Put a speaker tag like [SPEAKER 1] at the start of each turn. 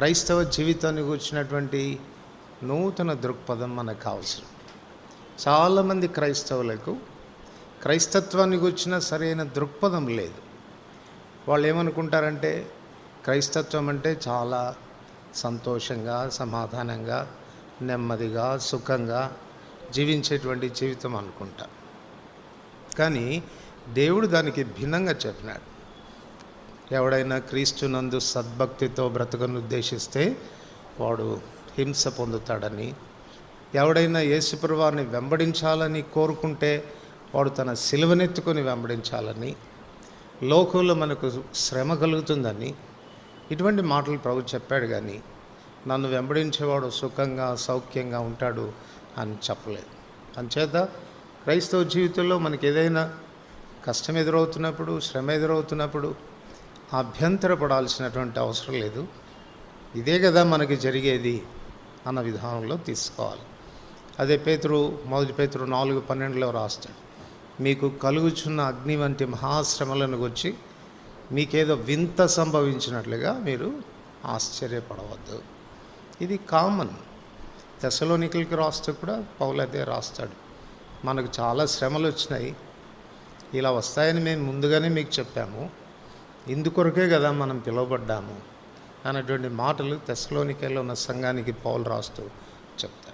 [SPEAKER 1] క్రైస్తవ జీవితాన్ని కూర్చున్నటువంటి నూతన దృక్పథం మనకు అవసరం చాలామంది క్రైస్తవులకు క్రైస్తత్వాన్ని కూర్చిన సరైన దృక్పథం లేదు. వాళ్ళు ఏమనుకుంటారంటే క్రైస్తత్వం అంటే చాలా సంతోషంగా సమాధానంగా నెమ్మదిగా సుఖంగా జీవించేటువంటి జీవితం అనుకుంటా. కానీ దేవుడు దానికి భిన్నంగా చెప్పినాడు. ఎవడైనా క్రీస్తునందు సద్భక్తితో బ్రతుకను ఉద్దేశిస్తే వాడు హింస పొందుతాడని. ఎవడైనా యేసుప్రవారిని వెంబడించాలని కోరుకుంటే వాడు తన సిలువనెత్తుకొని వెంబడించాలని. లోకంలో మనకు శ్రమ కలుగుతుందని ఇటువంటి మాటలు ప్రభు చెప్పాడు కానీ నన్ను వెంబడించేవాడు సుఖంగా సౌఖ్యంగా ఉంటాడు అని చెప్పలేదు. అంచేత క్రైస్తవ జీవితంలో మనకి ఏదైనా కష్టం ఎదురవుతున్నప్పుడు శ్రమ ఎదురవుతున్నప్పుడు అభ్యంతరపడాల్సినటువంటి అవసరం లేదు. ఇదే కదా మనకి జరిగేది అన్న విధానంలో తీసుకోవాలి. అదే పేతురు మొదటి పేతురు నాలుగు పన్నెండులో రాస్తాడు. మీకు కలుగుచున్న అగ్ని వంటి మహాశ్రమలను గురించి మీకేదో వింత సంభవించినట్లుగా మీరు ఆశ్చర్యపడవద్దు. ఇది కామన్. దశలోనికలకి రాస్తూ కూడా పౌలు అదే రాస్తాడు. మనకు చాలా శ్రమలు వచ్చినాయి ఇలా వస్తాయని మేము ముందుగానే మీకు చెప్పాము. ఇందుకొరకే కదా మనం పిలువబడ్డాము? అన్నటువంటి మాటలు తెశలోనికల్లో ఉన్న సంఘానికి పౌలు రాస్తూ చెప్తారు.